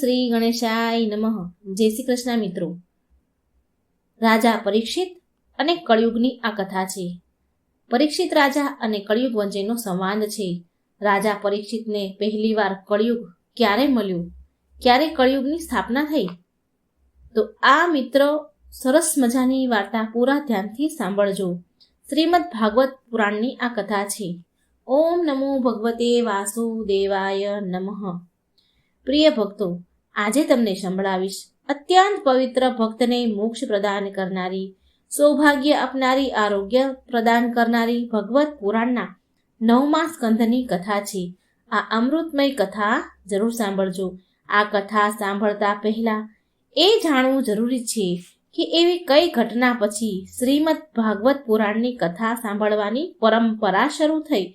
શ્રી ગણેશાય નમઃ. જય શ્રી કૃષ્ણ મિત્રો. રાજા પરીક્ષિત અને કળિયુગની આ કથા છે. પરીક્ષિત રાજા અને કળિયુગ વચ્ચેનો સંવાદ છે. રાજા પરીક્ષિતને પહેલીવાર કળિયુગ ક્યારે મળ્યું? ક્યારે કળિયુગની સ્થાપના થઈ? તો આ મિત્રો સરસ મજાની વાર્તા પૂરા ધ્યાનથી સાંભળજો. શ્રીમદ ભાગવત પુરાણની આ કથા છે. ઓમ નમો ભગવતે વાસુદેવાય નમઃ. પ્રિય ભક્તો, આજે તમને સંભળાવીશ. અત્યંત પવિત્ર ભક્તને મોક્ષ પ્રદાન કરનારી, સૌભાગ્ય આપનારી આરોગ્ય પ્રદાન કરનારી ભગવત પુરાણના નવમા સ્કંધની કથા છે. આ અમૃતમય કથા જરૂર સાંભળજો. આ કથા સાંભળતા પહેલા એ જાણવું જરૂરી છે કે એવી કઈ ઘટના પછી શ્રીમદ ભાગવત પુરાણની કથા સાંભળવાની પરંપરા શરૂ થઈ.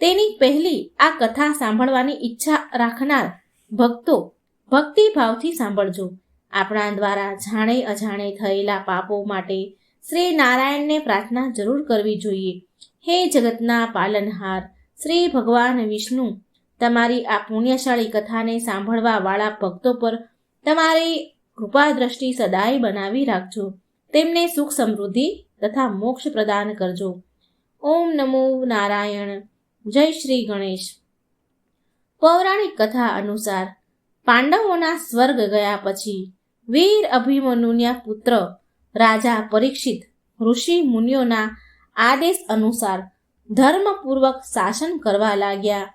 તેની પહેલી આ કથા સાંભળવાની ઈચ્છા રાખનાર ભક્તો, ભક્તિભાવથી સાંભળજો. આપણા દ્વારા જાણે અજાણે થયેલા પાપો માટે શ્રી નારાયણને પ્રાર્થના જરૂર કરવી જોઈએ. હે જગતના પાલનહાર, શ્રી ભગવાન વિષ્ણુ, તમારી આ પુણ્યશાળી કથાને સાંભળવા વાળા ભક્તો પર તમારી કૃપા દ્રષ્ટિ સદાય બનાવી રાખજો. તેમને સુખ સમૃદ્ધિ તથા મોક્ષ પ્રદાન કરજો. ઓમ નમો નારાયણ. જય શ્રી ગણેશ. પૌરાણિક કથા અનુસાર પાંડવોના સ્વર્ગ ગયા પછી વીર અભિમન્યુના પુત્ર રાજા પરીક્ષિત ઋષિ મુનિઓના આદેશ અનુસાર ધર્મપૂર્વક શાસન કરવા લાગ્યા.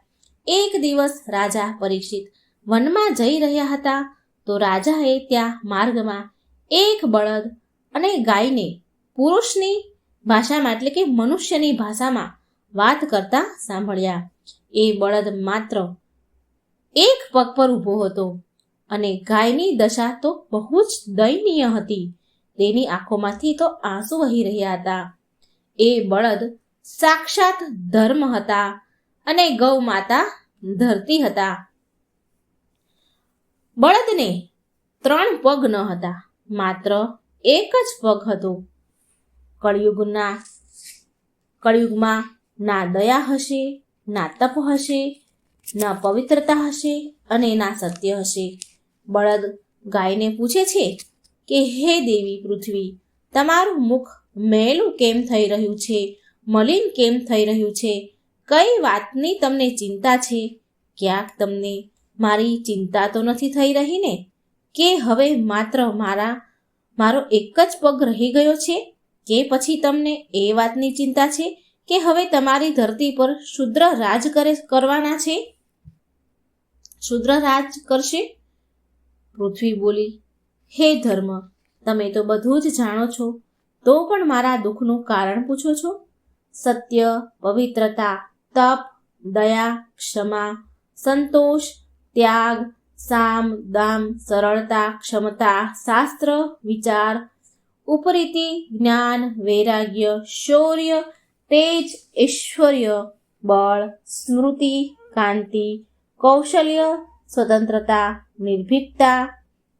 એક દિવસ રાજા પરીક્ષિત વનમાં જઈ રહ્યા હતા તો રાજાએ ત્યાં માર્ગમાં એક બળદ અને ગાયને પુરુષની ભાષામાં એટલે કે મનુષ્યની ભાષામાં વાત કરતા સાંભળ્યા. એ બળદ માત્ર એક પગ પર ઊભો હતો અને ગાયની દશા તો બહુ જ દયનીય હતી. તેની આંખોમાંથી તો આંસુ વહી રહ્યા હતા. એ બળદ સાક્ષાત ધર્મ હતા અને ગૌ માતા ધરતી હતા. બળદને ત્રણ પગ ન હતા, માત્ર એક જ પગ હતો. કળિયુગના, કળિયુગમાં ના દયા હશે, ના તપ હશે ના પવિત્રતા હશે અને ના સત્ય હશે. બળદ ગાયને પૂછે છે કે, હે દેવી પૃથ્વી, તમારું મુખ મેલું કેમ થઈ રહ્યું છે? મલિન કેમ થઈ રહ્યું છે? કઈ વાતની તમને ચિંતા છે? ક્યાંક તમને મારી ચિંતા તો નથી થઈ રહી ને કે હવે માત્ર મારા, મારો એક જ પગ રહી ગયો છે? કે પછી તમને એ વાતની ચિંતા છે કે હવે તમારી ધરતી પર શુદ્ર રાજ કરે, કરવાના છે? શુદ્ર રાજ કરશે? પૃથ્વી બોલી, હે ધર્મ, તમે તો બધું જ જાણો છો. તો પણ મારા દુઃખનું કારણ પૂછો છો? સત્ય, પવિત્રતા, તપ, દયા, ક્ષમા, સંતોષ, ત્યાગ, સામ, દામ, સરળતા, ક્ષમતા, શાસ્ત્ર, વિચાર, ઉપરીતિ, જ્ઞાન, વૈરાગ્ય, શૌર્ય, તેજ, ઐશ્વર્ય, બળ, સ્મૃતિ, કાંતિ કૌશલ્ય, સ્વતંત્રતા, નિર્ભીકતા,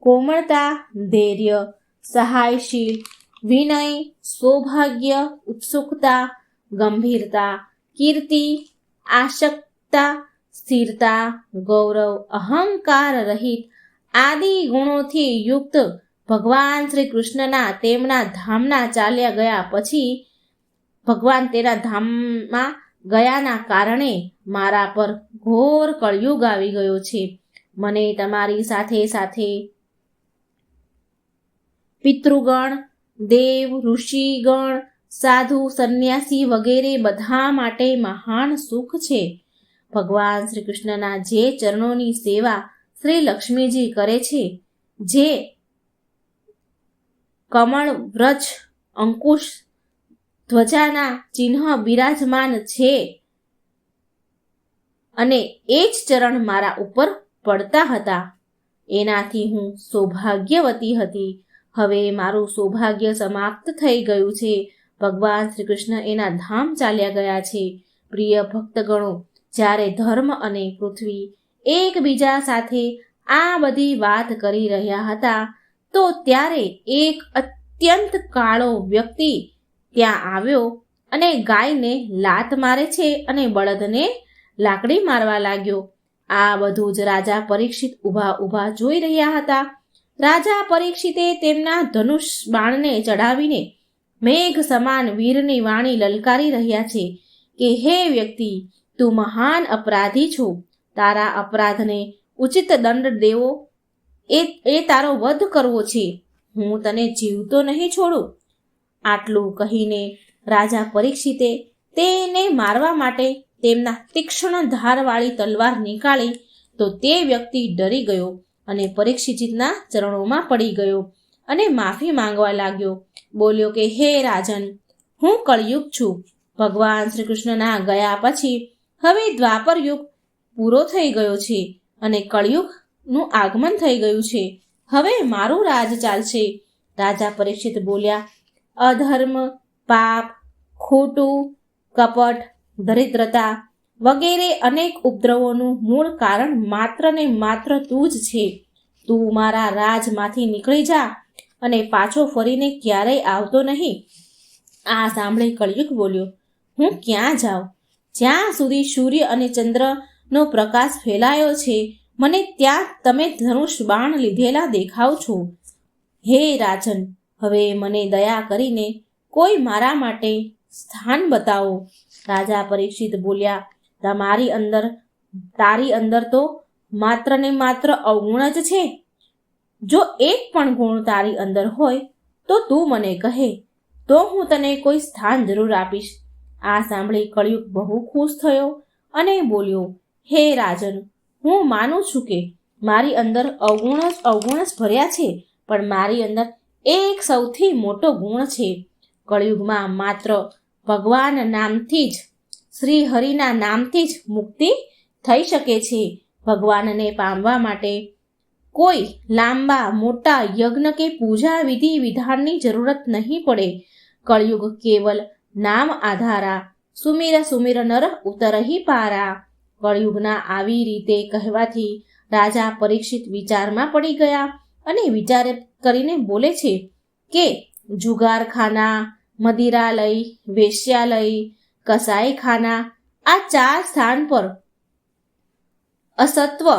કોમળતા, ધૈર્ય, સહાયશીલ, વિનય, સૌભાગ્ય, ઉત્સુકતા, ગંભીરતા, કીર્તિ આશક્તા સ્થિરતા, ગૌરવ, અહંકાર રહિત આદિ ગુણોથી યુક્ત ભગવાન શ્રી કૃષ્ણના તેમના ધામના ચાલ્યા ગયા પછી ભગવાન તેના ધામમાં ગયાના કારણે મારા પર ઘોર કળિયુગ આવી ગયો છે. મને તમારી સાથે સાથે પિતૃગણ, દેવ, ઋષિગણ, સાધુ, સંન્યાસી વગેરે બધા માટે મહાન સુખ છે. ભગવાન શ્રી કૃષ્ણના જે ચરણોની સેવા શ્રી લક્ષ્મીજી કરે છે, જે કમળ, વ્રજ, અંકુશ, ધ્વજાના ચિહ્ન બિરાજમાન છે. અને એ જ ચરણ મારા ઉપર પડતા હતા. એનાથી હું સૌભાગ્યવતી હતી. હવે મારું સૌભાગ્ય સમાપ્ત થઈ ગયું છે. ભગવાન શ્રી કૃષ્ણ એના ધામ ચાલ્યા ગયા છે. પ્રિય ભક્તગણો, જ્યારે ધર્મ અને પૃથ્વી એકબીજા સાથે આ બધી વાત કરી રહ્યા હતા, તો ત્યારે એક અત્યંત કાળો વ્યક્તિ ત્યાં આવ્યો અને ગાયને લાત મારે છે અને બળદને લાકડી મારવા લાગ્યો. આ બધું જ રાજા પરીક્ષિત ઊભા ઊભા જોઈ રહ્યા હતા. રાજા પરીક્ષિતે તેમના ધનુષ બાણને ચડાવીને મેઘ સમાન વીરની વાણી લલકારી રહ્યા છે કે, હે વ્યક્તિ, તું મહાન અપરાધી છો. તારા અપરાધને ઉચિત દંડ દેવો. એ એ તારો વધ કરવો છે. હું તને જીવતો નહીં છોડું. આટલું કહીને રાજા પરીક્ષિતે તેને મારવા માટે તેમના તીક્ષ્ણ ધારવાળી તલવાર નીકાળી તો તે વ્યક્તિ ડરી ગયો અને પરીક્ષિતના ચરણોમાં પડી ગયો અને માફી માંગવા લાગ્યો. બોલ્યો કે, હે રાજન, હું કળયુગ છું. ભગવાન શ્રી કૃષ્ણના ગયા પછી હવે દ્વાપર યુગ પૂરો થઈ ગયો છે અને કળયુગનું આગમન થઈ ગયું છે. હવે મારું રાજ ચાલશે. રાજા પરીક્ષિત બોલ્યા, અધર્મ, પાપ, ખોટું, કપટ દરિદ્રતા વગેરે અનેક ઉપદ્રવોનું મૂળ કારણ માત્ર ને માત્ર તું જ છે. તું મારા રાજમાંથી નીકળી જા અને પાછો ફરીને ક્યારેય આવતો નહીં. આ સાંભળી કળયુગ બોલ્યો, હું ક્યાં જાઉં? જ્યાં સુધી સૂર્ય અને ચંદ્રનો પ્રકાશ ફેલાયો છે, મને ત્યાં તમે ધનુષ બાણ લીધેલા દેખાવ છો. હે રાજન, હવે મને દયા કરીને કોઈ મારા માટે સ્થાન બતાવો. રાજા પરીક્ષિત બોલ્યા તમારી અંદર, તારી અંદર તો માત્ર ને માત્ર અવગુણ જ છે. જો એક પણ ગુણ તારી અંદર હોય, તો તું મને કહે, તો હું તને કોઈ સ્થાન જરૂર આપીશ. આ સાંભળી કળિયુગ બહુ ખુશ થયો અને બોલ્યો, હે રાજન, હું માનું છું કે મારી અંદર અવગુણ જ અવગુણ જ ભર્યા છે, પણ મારી અંદર એક સૌથી મોટો ગુણ છે. કળિયુગમાં માત્ર ભગવાન નામથી જ, શ્રી હરિના નામથી જ મુક્તિ થઈ શકે છે. ભગવાનને પામવા માટે કોઈ લાંબા, મોટા યજ્ઞ કે પૂજા વિધિ વિધાનની જરૂરત નહીં પડે. કળયુગ કેવલ નામ આધારા, સુમિર સુમિર નર ઉતરહી પારા. કળયુગના આવી રીતે કહેવાથી રાજા પરીક્ષિત વિચારમાં પડી ગયા અને વિચાર કરીને બોલે છે કે, જુગારખાના મદિરાલય, વેશ્યાલય, કસાઈખાના, આ ચાર સ્થાન પર અસત્વ,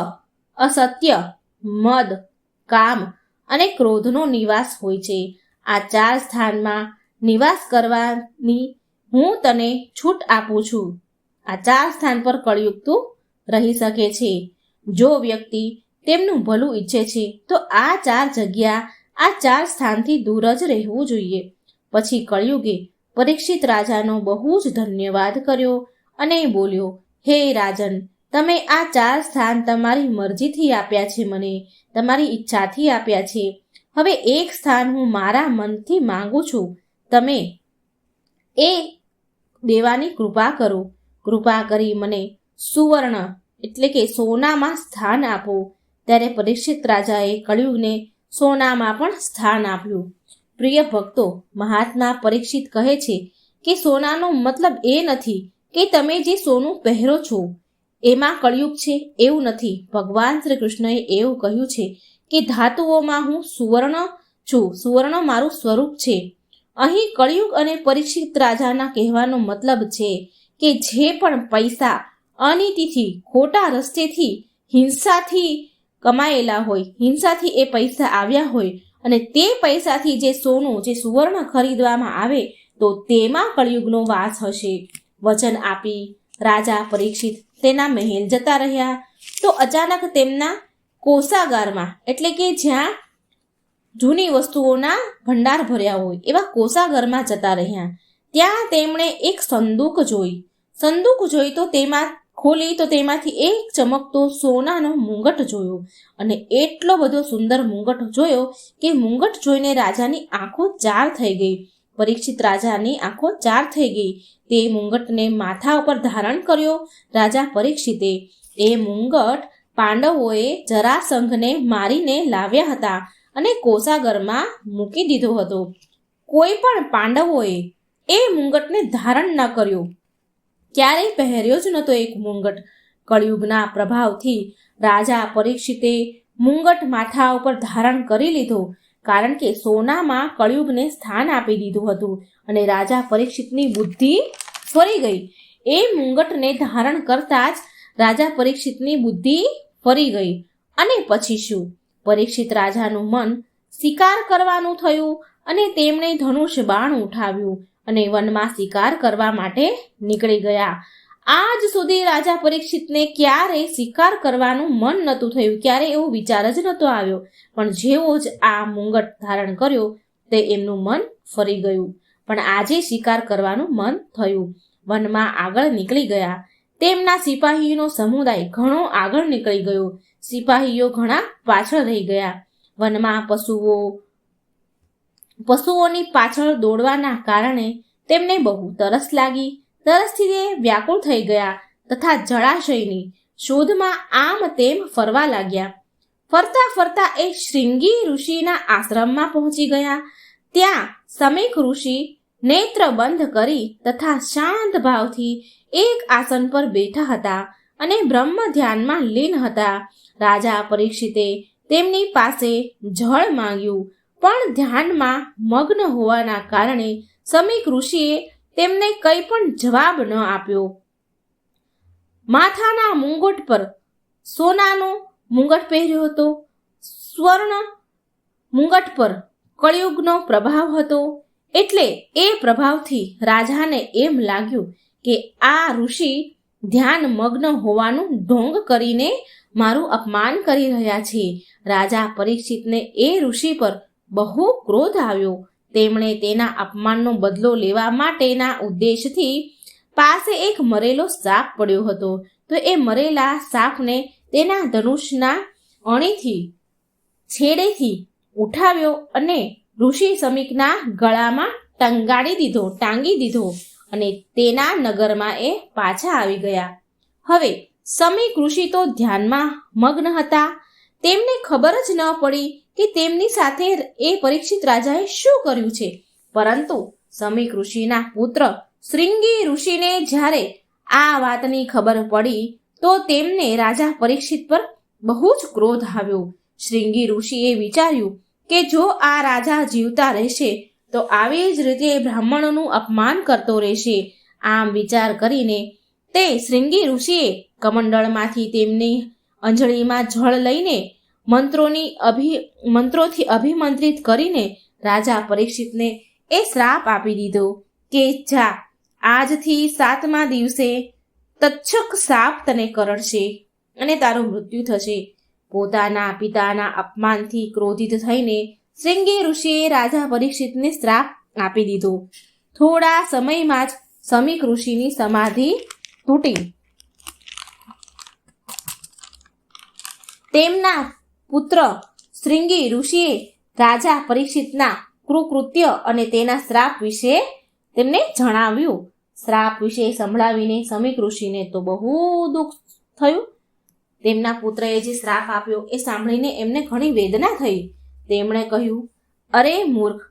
અસત્ય, મદ, કામ અને ક્રોધનો નિવાસ હોય છે. આ ચાર સ્થાનમાં નિવાસ કરવાની હું તને છૂટ આપું છું. આ ચાર સ્થાન પર કળયુગ તું રહી શકે છે. જો વ્યક્તિ તેમનું ભલું ઈચ્છે છે, તો આ ચાર જગ્યા આ ચાર સ્થાનથી દૂર જ રહેવું જોઈએ. પછી કળિયુગે પરીક્ષિત રાજાનો બહુ જ ધન્યવાદ કર્યો અને બોલ્યો, હે રાજન, તમે આ ચાર સ્થાન તમારી મરજીથી આપ્યા છે મને, તમારી ઈચ્છાથી આપ્યા છે. હવે એક સ્થાન હું મારા મનથી માંગુ છું. તમે એ દેવાની કૃપા કરો. કૃપા કરી મને સુવર્ણ એટલે કે સોનામાં સ્થાન આપો. ત્યારે પરીક્ષિત રાજાએ કળિયુગને સોનામાં પણ સ્થાન આપ્યું. પ્રિય ભક્તો, મહાત્મા પરીક્ષિત કહે છે કે સોનાનો મતલબ એ નથી કે તમે જે સોનું પહેરો છો. એમાં કળયુગ છે, એવું નથી. ભગવાન શ્રી કૃષ્ણએ એવું કહ્યું છે કે ધાતુઓમાં હું સુવર્ણ છું. સુવર્ણ મારું સ્વરૂપ છે. અહીં કળયુગ અને પરીક્ષિત રાજાના કહેવાનો મતલબ છે કે જે પણ પૈસા, અનીતિથી, ખોટા રસ્તેથી, હિંસાથી કમાયેલા હોય, હિંસાથી એ પૈસા આવ્યા હોય અને તે પૈસાથી જે સોનું, જે સુવર્ણ ખરીદવામાં આવે, તો તેમાં કળિયુગનો વાસ હશે. વચન આપી રાજા પરીક્ષિત તેના મહેલ જતા રહ્યા. તો અચાનક તેમના કોષાગારમાં, એટલે કે જ્યાં જૂની વસ્તુઓના ભંડાર ભર્યા હોય, એવા કોષાગરમાં જતા રહ્યા. ત્યાં તેમણે એક સંદૂક જોઈ. સંદૂક જોઈ તો તેમાં ખોલી તો તેમાંથી એક ચમકતો સોનાનો મુંગટ જોયો અને એટલો બધો સુંદર મુંગટ જોયો કે મુંગટ જોઈને રાજાની આંખો ચાર થઈ ગઈ. પરીક્ષિત રાજાની આંખો ચાર થઈ ગઈ. તે મુંગટને માથા ઉપર ધારણ કર્યો. રાજા પરીક્ષિતે એ મુંગટ પાંડવોએ જરાસંઘને મારીને લાવ્યા હતા અને કોષાગરમાં મૂકી દીધો હતો. કોઈ પણ પાંડવોએ એ મુંગટને ધારણ ન કર્યો. ક્યારેય પહેર્યો જ નહોતો એક મુંગટ. કળિયુગના પ્રભાવથી રાજા પરીક્ષિતે મુંગટ માથા ઉપર ધારણ કરી લીધો, કારણ કે સોનામાં કળિયુગને સ્થાન આપી દીધું હતું અને રાજા પરીક્ષિતની બુદ્ધિ ફરી ગઈ. એ મુંગટને ધારણ કરતા જ રાજા પરીક્ષિતની બુદ્ધિ ફરી ગઈ. અને પછી શું? પરીક્ષિત રાજાનું મન શિકાર કરવાનું થયું અને તેમણે ધનુષ બાણ ઉઠાવ્યું. અને વનમાં શિકાર કરવા માટે નીકળી ગયા. આજ સુધી રાજા પરીક્ષિતને ક્યારે શિકાર કરવાનું મન નહોતું થયું, ક્યારે એવો વિચાર જ નહોતો આવ્યો. પણ જેવો જ આ મુંગટ ધારણ કર્યો, તે એમનું મન ફરી ગયું. પણ આજે શિકાર કરવાનું મન થયું. વનમાં આગળ નીકળી ગયા. તેમના સિપાહીનો સમુદાય ઘણો આગળ નીકળી ગયો. સિપાહીઓ ઘણા પાછળ રહી ગયા. વનમાં પશુઓ પશુઓની પાછળ દોડવાના કારણે તેમને બહુ તરસ લાગી. તરસથી તે વ્યાકુળ થઈ ગયા તથા જળાશયની શોધમાં આમ તેમ ફરવા લાગ્યા. ફરતા ફરતા એ શ્રીંગી ઋષિના આશ્રમમાં પહોંચી ગયા. ત્યાં સમીક ઋષિ નેત્ર બંધ કરી તથા શાંત ભાવથી એક આસન પર બેઠા હતા અને બ્રહ્મ ધ્યાનમાં લીન હતા. રાજા પરીક્ષિતે તેમની પાસે જળ માંગ્યું પણ ધ્યાનમાં મગ્ન હોવાના કારણે સમીક ઋષિએ તેમને કંઈ પણ જવાબ ન આપ્યો. માથાના મુંગટ પર સોનાનો મુંગટ પહેર્યો હતો. સ્વર્ણ મુંગટ પર કળિયુગનો પ્રભાવ હતો. એટલે એ પ્રભાવથી રાજાને એમ લાગ્યું કે આ ઋષિ ધ્યાન મગ્ન હોવાનું ઢોંગ કરીને મારું અપમાન કરી રહ્યા છે. રાજા પરીક્ષિતને એ ઋષિ પર બહુ ક્રોધ આવ્યો. તેમણે તેના અપમાનનો બદલો લેવા માટેના ઉદ્દેશથી પાસે એક મરેલો સાપ પડ્યો હતો. તો એ મરેલા સાપને તેના ધનુષના અણીથી, છેડેથી ઉઠાવ્યો અને ઋષિ સમીકના ગળામાં ટંગાડી દીધો, ટાંગી દીધો અને તેના નગરમાં એ પાછા આવી ગયા. હવે સમીક ઋષિ તો ધ્યાનમાં મગ્ન હતા. તેમને ખબર જ ન પડી કે તેમની સાથે એ પરીક્ષિત રાજાએ શું કર્યું છે. પરંતુ સમીક ઋષિના પુત્ર શ્રીંગી ઋષિને જ્યારે આ વાતની ખબર પડી, તો તેમને રાજા પરીક્ષિત પર બહુ જ ક્રોધ આવ્યો. શ્રીંગી ઋષિએ વિચાર્યું કે જો આ રાજા જીવતા રહેશે, તો આવી જ રીતે બ્રાહ્મણોનું અપમાન કરતો રહેશે. આમ વિચાર કરીને તે શ્રીંગી ઋષિએ કમંડળમાંથી તેમની અંજળીમાં જળ લઈને મંત્રોની અભિ, મંત્રોથી અભિમંત્રિત કરીને રાજા પરીક્ષિતને એ શ્રાપ આપી દીધો કે, જા, આજથી સાતમા દિવસે તચ્છક સાપ તને કરડશે અને તારું મૃત્યુ થશે. પોતાના પિતાના અપમાનથી ક્રોધિત થઈને શ્રીંગે ઋષિએ રાજા પરીક્ષિતને શ્રાપ આપી દીધો. થોડા સમયમાં જ સમીક ઋષિની સમાધિ તૂટી. તેમના પુત્ર શ્રીંગી ઋષિએ રાજા પરીક્ષિતના કૃકૃત્ય અને તેના શ્રાપ વિશે તેમને જણાવ્યું. શ્રાપ વિશે સંભળાવીને સમીક ઋષિને તો બહુ દુઃખ થયું. તેમના પુત્રએ જે શ્રાપ આપ્યો એ સાંભળીને એમને ઘણી વેદના થઈ. તેમણે કહ્યું, અરે મૂર્ખ,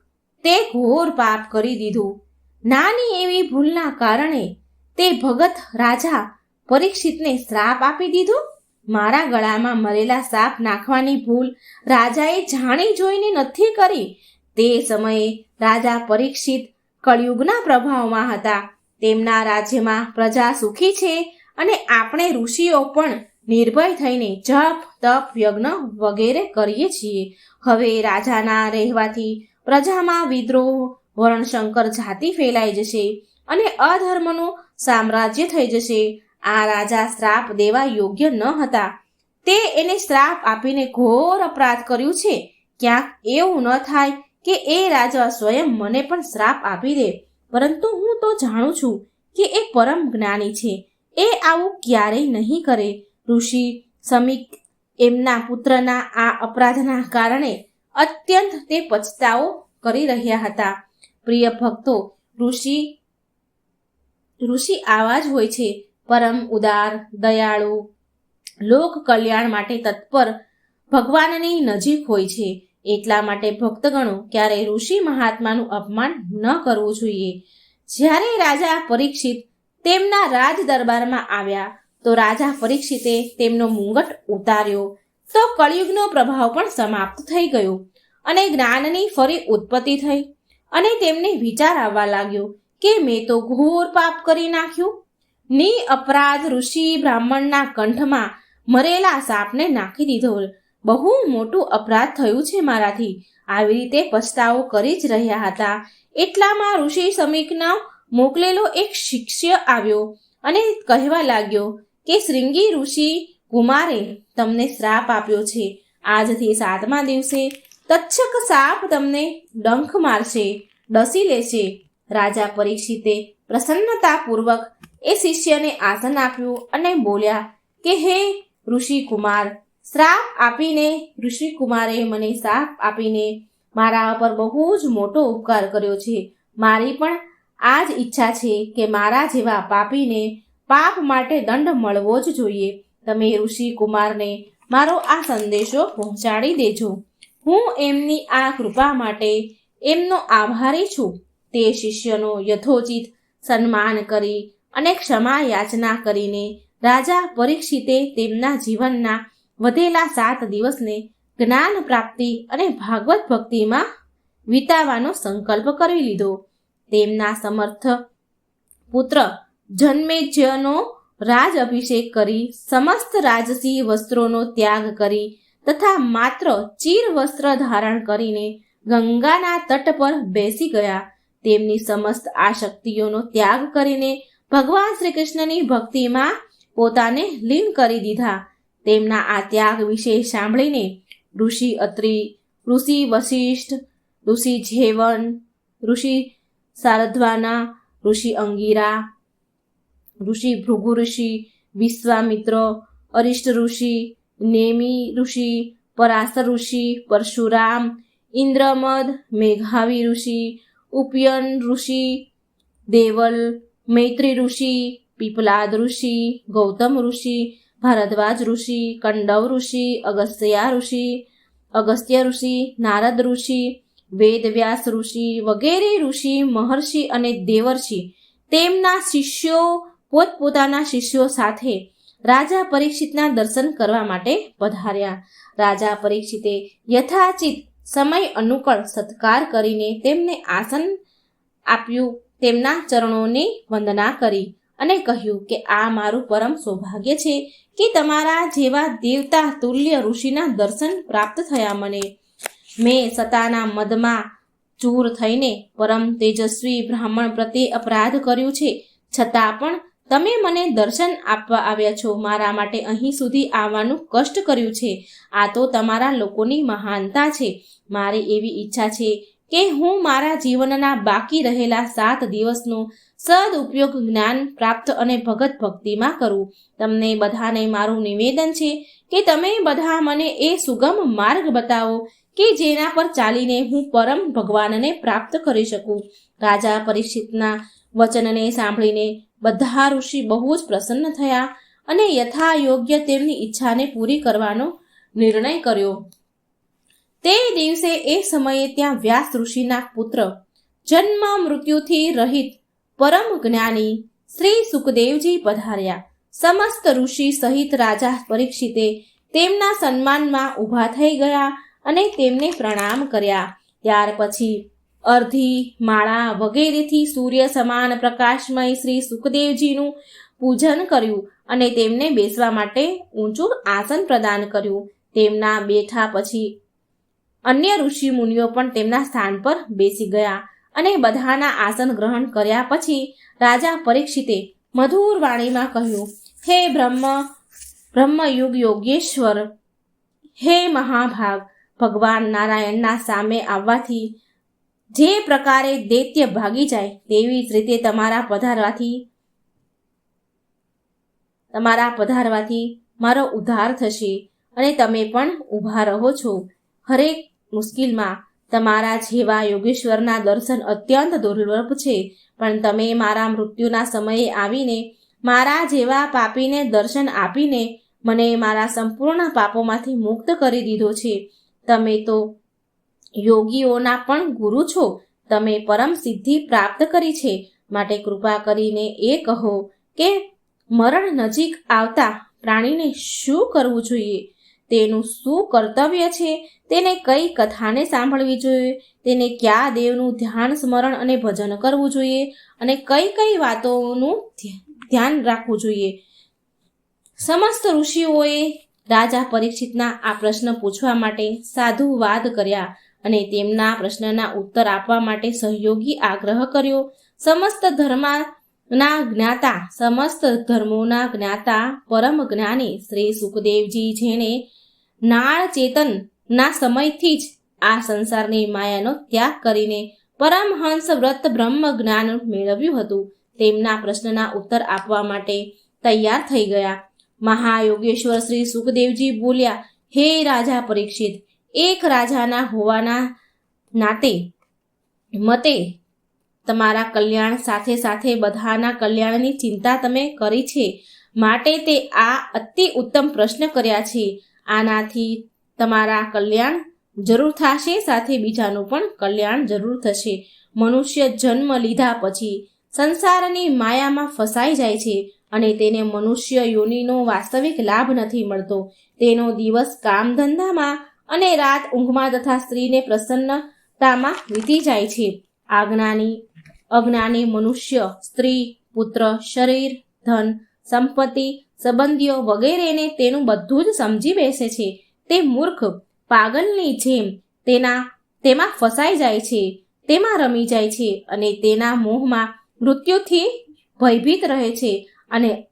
તે ઘોર પાપ કરી દીધું. નાની એવી ભૂલના કારણે તે ભગત રાજા પરીક્ષિતને શ્રાપ આપી દીધો? મારા ગળામાં મરેલા સાપ નાખવાની ભૂલ રાજાએ જાણી જોઈને નથી કરી. તે સમયે રાજા પરીક્ષિત કળિયુગના પ્રભાવમાં હતા. તેમના રાજ્યમાં પ્રજા સુખી છે અને આપણે ઋષિઓ પણ નિર્ભય થઈને જપ, તપ, યજ્ઞ વગેરે કરીએ છીએ. હવે રાજાના રહેવાથી પ્રજામાં વિદ્રોહ, વર્ણશંકર જાતિ ફેલાઈ જશે અને અધર્મનું સામ્રાજ્ય થઈ જશે. આ રાજા શ્રાપ દેવા યોગ્ય ન હતા. તે એને શ્રાપ આપીને ઘોર અપરાધ કર્યું છે. ક્યાંક એવું ન થાય કે એ રાજા સ્વયં મને પણ શ્રાપ આપી દે. પરંતુ હું તો જાણું છું કે એ પરમ જ્ઞાની છે. એ આવું ક્યારેય નહીં કરે. ઋષિ, સમીક, એમના પુત્રના આ અપરાધના કારણે અત્યંત તે પછતાવો કરી રહ્યા હતા. પ્રિય ભક્તો, ઋષિ ઋષિ આવા જ હોય છે. પરમ ઉદાર, દયાળુ. લોક કલ્યાણ માટે તત્પર ભગવાનની નજીક હોય છે. એટલા માટે ભક્તગણો ક્યારેય ઋષિ મહાત્માનું અપમાન ન કરવું જોઈએ. જ્યારે રાજા પરીક્ષિત તેમના રાજ દરબારમાં આવ્યા, તો રાજા પરીક્ષિતે તેમનો મુંગટ ઉતાર્યો. તો કળિયુગનો પ્રભાવ પણ સમાપ્ત થઈ ગયો અને જ્ઞાનની ફરી ઉત્પત્તિ થઈ અને તેમને વિચાર આવવા લાગ્યો કે મેં તો ઘોર પાપ કરી નાખ્યું. ની અપરાધ ઋષિ બ્રાહ્મણના કંઠમાં મરેલા સાપને નાખી દીધો. બહુ મોટું અપરાધ થયું છે મારાથી. આવી રીતે પછતાવો કરી જ રહ્યા હતા. એટલામાં ઋષિ સમીકનો મોકલેલો એક શિષ્ય આવ્યો અને કહેવા લાગ્યો કે શ્રીંગી ઋષિ કુમારે, તમને શ્રાપ આપ્યો છે. આજથી સાતમા દિવસે તચ્છક સાપ તમને ડંખ મારશે, ડસી લેશે. રાજા પરીક્ષિતે પ્રસન્નતાપૂર્વક એ શિષ્યને આસન આપ્યું અને બોલ્યા, કે હે ઋષિકુમાર, શ્રાપ આપીને ઋષિકુમારે મને શ્રાપ આપીને મારા પર બહુ જ મોટો ઉપકાર કર્યો છે. મારી પણ આ જ ઈચ્છા છે કે મારા જેવા પાપીને પાપ માટે દંડ મળવો જ જોઈએ. તમે ઋષિકુમારને મારો આ સંદેશો પહોંચાડી દેજો. હું એમની આ કૃપા માટે એમનો આભારી છું. તે શિષ્યનો યથોચિત સન્માન કરી અને ક્ષમા યાચના કરીને રાજા પરીક્ષિતે તેમના જીવનના વધેલા સાત દિવસને જ્ઞાન પ્રાપ્તિ અને ભાગવત ભક્તિમાં વિતાવાનો સંકલ્પ કરી લીધો. તેમના સમર્થ પુત્ર જન્મેજ્યનો રાજ અભિષેક કરી સમસ્ત રાજસી વસ્ત્રોનો ત્યાગ કરી તથા માત્ર ચીર વસ્ત્ર ધારણ કરીને ગંગાના તટ પર બેસી ગયા. તેમની સમસ્ત આશક્તિઓનો ત્યાગ કરીને ભગવાન શ્રી કૃષ્ણની ભક્તિમાં પોતાને લીન કરી દીધા. તેમના આ ત્યાગ વિશે સાંભળીને ઋષિ અત્રિ, ઋષિ વશિષ્ઠ, ઋષિ જેવન, ઋષિ શારદ્વાના ઋષિ અંગીરા, ઋષિ ભૃગુ ઋષિ, વિશ્વામિત્ર, અરિષ્ટ ઋષિ, નેમી ઋષિ પરાશર ઋષિ, પરશુરામ, ઇન્દ્રમદ, મેઘાવી ઋષિ, ઉપયન ઋષિ, દેવલ મૈત્રી ઋષિ, પીપલાદ ઋષિ, ગૌતમ ઋષિ, ભારદ્વાજ ઋષિ, કંડવ ઋષિ, અગસ્ત્યા ઋષિ, અગસ્ત્ય ઋષિ, નારદ ઋષિ, વેદવ્યાસ ઋષિ વગેરે ઋષિ, મહર્ષિ અને દેવર્ષિ. તેમના શિષ્યો, પોતપોતાના શિષ્યો સાથે રાજા પરીક્ષિતના દર્શન કરવા માટે પધાર્યા. રાજા પરીક્ષિતે યથાચિત સમય અનુકૂળ સત્કાર કરીને તેમને આસન આપ્યું. તેમના ચરણોની વંદના કરી અને કહ્યું કે આ મારું પરમ સૌભાગ્ય છે કે તમારા જેવા દેવતા તુલ્ય ઋષિના દર્શન પ્રાપ્ત થયા મને. મેં સતાના મદમાં ચૂર થઈને પરમ તેજસ્વી બ્રાહ્મણ પ્રત્યે અપરાધ કર્યું છે. છતાં પણ તમે મને દર્શન આપવા આવ્યા છો. મારા માટે અહીં સુધી આવવાનું કષ્ટ કર્યું છે. આ તો તમારા લોકોની મહાનતા છે. મારી એવી ઈચ્છા છે કે હું મારા જીવનના બાકી રહેલા સાત દિવસનો સદઉપયોગ જ્ઞાન પ્રાપ્ત અને ભગત ભક્તિમાં કરું. તમને બધાને મારું નિવેદન છે કે તમે બધા મને એ સુગમ માર્ગ બતાવો કે જેના પર ચાલીને હું પરમ ભગવાનને પ્રાપ્ત કરી શકું. રાજા પરીક્ષિતના વચનને સાંભળીને બધા ઋષિ બહુ જ પ્રસન્ન થયા અને યથા યોગ્ય તેમની ઈચ્છાને પૂરી કરવાનો નિર્ણય કર્યો. તે દિવસે એ સમયે ત્યાં વ્યાસ ઋષિના પુત્ર જન્મ મૃત્યુથી રહિત પરમ જ્ઞાની શ્રી સુખદેવજી પધાર્યા. સમસ્ત ઋષિ સહિત રાજા પરીક્ષિતે તેમના સન્માનમાં ઊભા થઈ ગયા અને તેમને પ્રણામ કર્યા. ત્યાર પછી અર્ધી માળા વગેરેથી સૂર્ય સમાન પ્રકાશમય શ્રી સુખદેવજીનું પૂજન કર્યું અને તેમને બેસવા માટે ઊંચું આસન પ્રદાન કર્યું. તેમના બેઠા પછી અન્ય ઋષિ મુનિઓ પણ તેમના સ્થાન પર બેસી ગયા અને બધાના આસન ગ્રહણ કર્યા પછી રાજા પરીક્ષિતે મધુર વાણીમાં કહ્યું, હે બ્રહ્મ, બ્રહ્મયુગ યોગેશ્વર, હે મહાભાગ, ભગવાન નારાયણના સામે આવવાથી જે પ્રકારે દૈત્ય ભાગી જાય તેવી જ રીતે તમારા પધારવાથી તમારા પધારવાથી મારો ઉદ્ધાર થશે અને તમે પણ ઊભા રહો છો. હરેક મુશ્કેલમાં. તમારા જેવા યોગેશ્વરના દર્શન અત્યંત દુર્લભ છે, પણ તમે મારા મૃત્યુના સમયે આવીને, મારા જેવા પાપીને દર્શન આપીને, મને મારા સંપૂર્ણ પાપોમાંથી મુક્ત કરી દીધો છે. તમે તો યોગીઓના પણ ગુરુ છો. તમે પરમ સિદ્ધિ પ્રાપ્ત કરી છે. માટે કૃપા કરીને એ કહો કે, મરણ નજીક આવતા પ્રાણીને શું કરવું જોઈએ? તેનું શું કર્તવ્ય છે તેને કઈ કથાને સાંભળવી જોઈએ? તેને કયા દેવનું ધ્યાન, સ્મરણ અને ભજન કરવું જોઈએ? અને કઈ કઈ વાતોનું ધ્યાન રાખવું જોઈએ? સમસ્ત ઋષિઓએ રાજા પરીક્ષિતના આ પ્રશ્ન પૂછવા માટે સાધુવાદ કર્યા અને તેમના પ્રશ્નના ઉત્તર આપવા માટે સહયોગી આગ્રહ કર્યો. સમસ્ત ધર્મના જ્ઞાતા, સમસ્ત ધર્મોના જ્ઞાતા, પરમ જ્ઞાની શ્રી સુખદેવજી જેણે નાળ ચેતન ના સમયથી જ આ સંસારની માયાનો ત્યાગ કરીને પરમહંસ વ્રત બ્રહ્મ જ્ઞાન મેળવ્યું હતું. તેમના પ્રશ્નના ઉત્તર આપવા માટે તૈયાર થઈ ગયા. મહાયોગેશ્વર શ્રી સુખદેવજી બોલ્યા, હે રાજા પરીક્ષિત, એક રાજાના હોવાના નાતે મતે તમારા કલ્યાણ સાથે સાથે બધાના કલ્યાણની ચિંતા તમે કરી છે. માટે તે આ અતિ ઉત્તમ પ્રશ્ન કર્યા છે. આનાથી તમારા કલ્યાણ જરૂર થશે, સાથે બીજાનું પણ કલ્યાણ જરૂર થશે. મનુષ્ય જન્મ લીધા પછી સંસારની માયામાં ફસાઈ જાય છે અને તેને મનુષ્ય યોનિનો વાસ્તવિક લાભ નથી મળતો. તેનો દિવસ કામ ધંધામાં અને રાત ઊંઘમાં તથા સ્ત્રીને પ્રસન્નતામાં વીતી જાય છે. આજ્ઞાની અજ્ઞાની મનુષ્ય સ્ત્રી, પુત્ર, શરીર, ધન સંપત્તિ, સંબંધીઓ વગેરેને તેનું બધું જ સમજી બેસે છે. તે મૂર્ખ, પાગલની જેમ તેના, તેમાં ફસાઈ જાય છે, તેમાં રમી જાય છે અને તેના મોહમાં મૃત્યુથી ભયભીત રહે છે અને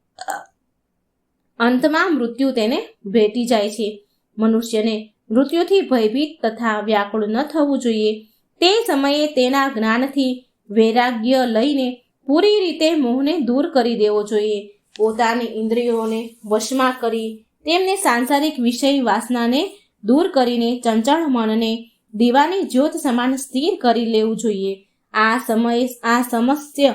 અંતમાં મૃત્યુ તેને ભેટી જાય છે. મનુષ્યને મૃત્યુથી ભયભીત તથા વ્યાકુળ ન થવું જોઈએ. તે સમયે તેના જ્ઞાનથી વૈરાગ્ય લઈને પૂરી રીતે મોહને દૂર કરી દેવો જોઈએ. પોતાની ઇન્દ્રિયોને વશમાં કરી તેમને સાંસારિક વિષય વાસનાને દૂર કરીને ચંચળ મનને દીવાની જ્યોત સમાન સ્થિર કરી લેવું જોઈએ. આ સમયે, આ સમસ્ય,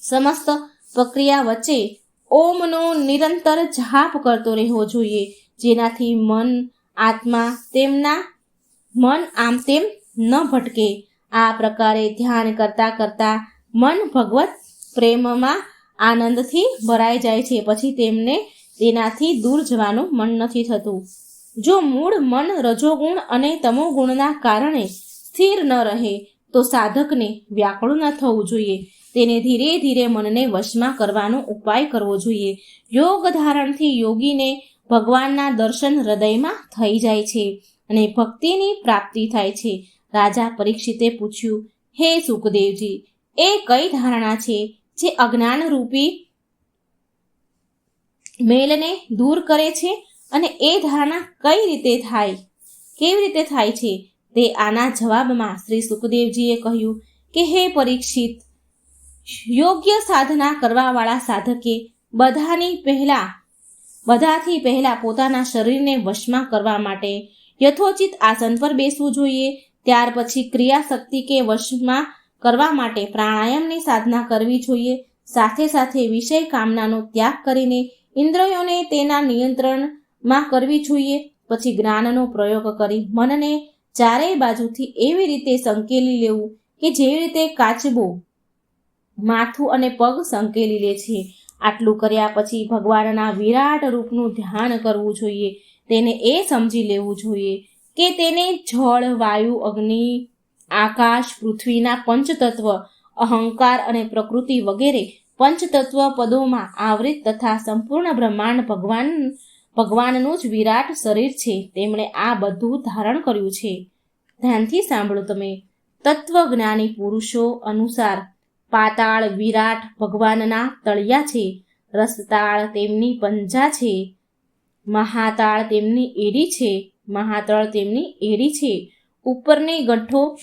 સમસ્ત પ્રક્રિયા વચ્ચે ઓમનો નિરંતર જાપ કરતો રહેવો જોઈએ. જેનાથી મન, આત્મા તેમના, મન આમ તેમ ન ભટકે. આ પ્રકારે ધ્યાન કરતા કરતા મન ભગવત પ્રેમમાં આનંદથી ભરાઈ જાય છે. પછી તેમને તેનાથી દૂર જવાનું મન નથી થતું. જો મૂળ મન રજોગુણ અને તમોગુણના કારણે સ્થિર ન રહે, તો સાધકને વ્યાકુળ ન થવું જોઈએ. તેને ધીરે ધીરે મનને વશમાં કરવાનો ઉપાય કરવો જોઈએ. યોગ ધારણથી યોગીને ભગવાનના દર્શન હૃદયમાં થઈ જાય છે અને ભક્તિની પ્રાપ્તિ થાય છે. રાજા પરીક્ષિતે પૂછ્યું, હે સુખદેવજી, એ કઈ ધારણા છે? જે અજ્ઞાનરૂપી મેલને દૂર કરે છે અને એ ધારણા કઈ રીતે થાય, કેવી રીતે થાય છે તે આના જવાબમાં શ્રી સુખદેવજીએ કહ્યું કે, હે પરીક્ષિત, યોગ્ય સાધના કરવાવાળા સાધકે બધાની પહેલા, બધાથી પહેલા પોતાના શરીરને વશમાં કરવા માટે યથોચિત આસન પર બેસવું જોઈએ, ત્યાર પછી ક્રિયાશક્તિ કે વશમાં કરવા માટે પ્રાણાયામની સાધના કરવી જોઈએ. સાથે સાથે વિષય કામનાનો ત્યાગ કરીને ઇન્દ્રિયોને તેના નિયંત્રણમાં કરવી જોઈએ. પછી જ્ઞાનનો પ્રયોગ કરી મનને ચારેય બાજુથી એવી રીતે સંકેલી લેવું કે જેવી રીતે કાચબો માથું અને પગ સંકેલી લે છે. આટલું કર્યા પછી ભગવાનના વિરાટ રૂપનું ધ્યાન કરવું જોઈએ. તેને એ સમજી લેવું જોઈએ કે તેને જળ, વાયુ, અગ્નિ આકાશ, પૃથ્વીના પંચતત્વ, અહંકાર અને પ્રકૃતિ વગેરે પંચતત્વ પદોમાં આવૃત તથા સંપૂર્ણ બ્રહ્માંડ ભગવાન, ભગવાનનું જ વિરાટ શરીર છે. તેમણે આ બધું ધારણ કર્યું છે. ધ્યાનથી સાંભળો તમે. તત્વજ્ઞાની પુરુષો અનુસાર પાતાળ વિરાટ ભગવાનના તળિયા છે. રસતાળ તેમની પંજા છે. મહાતાળ તેમની એડી છે. મહાતળ તેમની એડી છે. ઉપરની ગઠ્ઠો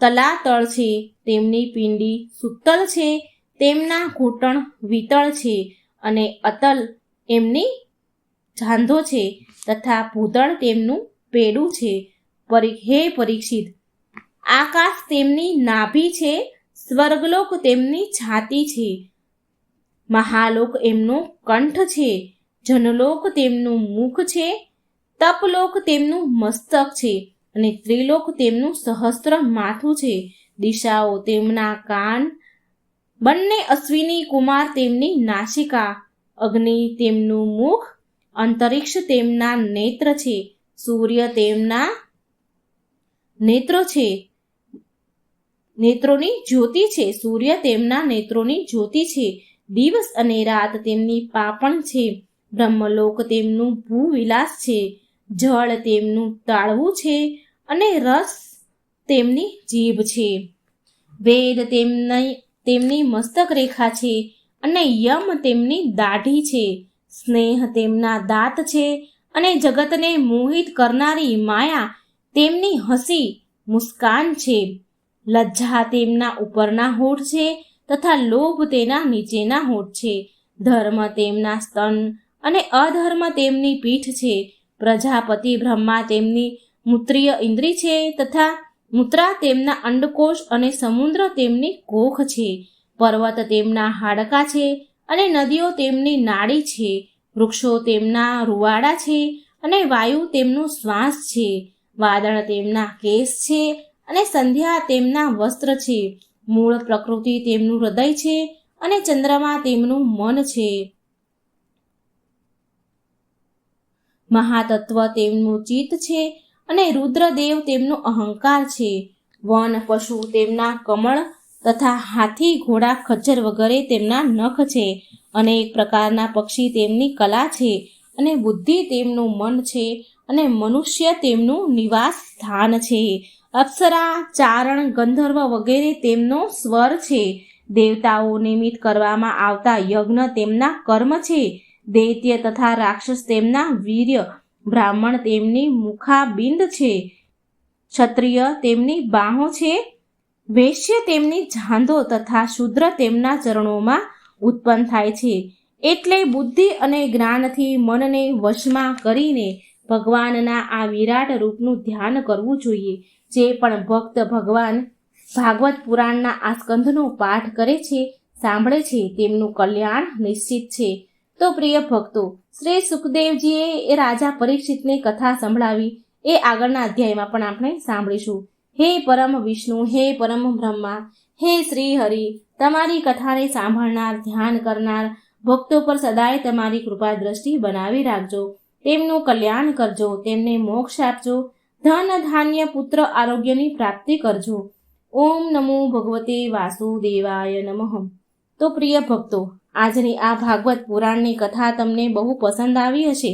તલાતળ છે. તેમની પિંડી સુતલ છે. તેમના ઘૂંટણ વિતળ છે અને અતલ એમની જાંધો છે તથા ભૂતળ તેમનું પેડું છે. હે પરીક્ષિત, આકાશ તેમની નાભી છે, સ્વર્ગલોક તેમની છાતી છે. મહાલોક એમનો કંઠ છે, જનલોક તેમનું મુખ છે, તપલોક તેમનું મસ્તક છે. અને ત્રિલોક તેમનું સહસ્ત્ર માથું છે. દિશાઓ તેમના કાન, બંને અશ્વિની કુમાર તેમની નાસિકા, અગ્નિ તેમનું મુખ, અંતરિક્ષ તેમના નેત્ર છે. સૂર્ય તેમના નેત્રો છે. નેત્રોની જ્યોતિ છે. સૂર્ય તેમના નેત્રોની જ્યોતિ છે. દિવસ અને રાત તેમની પાપણ છે. બ્રહ્મલોક તેમનું ભૂવિલાસ છે. જળ તેમનું તાળવું છે અને રસ તેમની જીભ છે. વેદ તેમની તેમની મસ્તક રેખા છે અને યમ તેમની દાઢી છે. સ્નેહ તેમના દાંત છે અને જગતને મોહિત કરનારી માયા તેમની હસી મુસ્કાન છે. લજ્જા તેમના ઉપરના હોઠ છે તથા લોભ તેના નીચેના હોઠ છે. ધર્મ તેમના સ્તન અને અધર્મ તેમની પીઠ છે. પ્રજાપતિ બ્રહ્મા તેમની મૂત્રીય ઇન્દ્રી છે તથા મૂત્રા તેમના અંડકોશ અને સમુદ્ર તેમની કોખ છે. પર્વત તેમના હાડકા છે અને નદીઓ તેમની નાળી છે. વૃક્ષો તેમના રૂવાડા છે અને વાયુ તેમનો શ્વાસ છે. વાદળ તેમના કેસ છે અને સંધ્યા તેમના વસ્ત્ર છે. મૂળ પ્રકૃતિ તેમનું હૃદય છે અને ચંદ્રમા તેમનું મન છે. મહાતત્વ તેમનું ચિત્ત છે અને રુદ્રદેવ તેમનો અહંકાર છે. વન પશુ તેમના કમળ તથા હાથી ઘોડા ખચ્ચર વગેરે તેમના નખ છે. અનેક પ્રકારના પક્ષી તેમની કલા છે અને બુદ્ધિ તેમનું મન છે અને મનુષ્ય તેમનું નિવાસ સ્થાન છે. અપ્સરા, ચારણ, ગંધર્વ વગેરે તેમનો સ્વર છે. દેવતાઓ નિમિત્ત કરવામાં આવતા યજ્ઞ તેમના કર્મ છે. દૈત્ય તથા રાક્ષસ તેમના વીર્ય બ્રાહ્મણ તેમની મુખાબિંદ છે. ક્ષત્રિય તેમની બાહો છે. વૈશ્ય તેમની જાંધો તથા શૂદ્ર તેમના ચરણોમાં ઉત્પન્ન થાય છે. એટલે બુદ્ધિ અને જ્ઞાનથી મનને વશમાં કરીને ભગવાનના આ વિરાટ રૂપનું ધ્યાન કરવું જોઈએ. જે પણ ભક્ત ભગવાન ભાગવત પુરાણના આ સ્કંધનો પાઠ કરે છે, સાંભળે છે, તેમનું કલ્યાણ નિશ્ચિત છે. તો પ્રિય ભક્તો, શ્રી સુખદેવજીએ એ રાજા પરીક્ષિતને કથા સંભળાવી. એ આગળના અધ્યાયમાં પણ આપણે સાંભળીશું. હે પરમ વિષ્ણુ, હે પરમ બ્રહ્મા, હે શ્રી હરિ, તમારી કથાને સાંભળનાર, ધ્યાન કરનાર ભક્તો પર સદાય તમારી કૃપા દ્રષ્ટિ બનાવી રાખજો. તેમનું કલ્યાણ કરજો, તેમને મોક્ષ આપજો. ધન ધાન્ય પુત્ર આરોગ્યની પ્રાપ્તિ કરજો. ઓમ નમો ભગવતે વાસુદેવાય નમઃ. તો પ્રિય ભક્તો આજની આ ભાગવત પુરાણની કથા તમને બહુ પસંદ આવી હશે.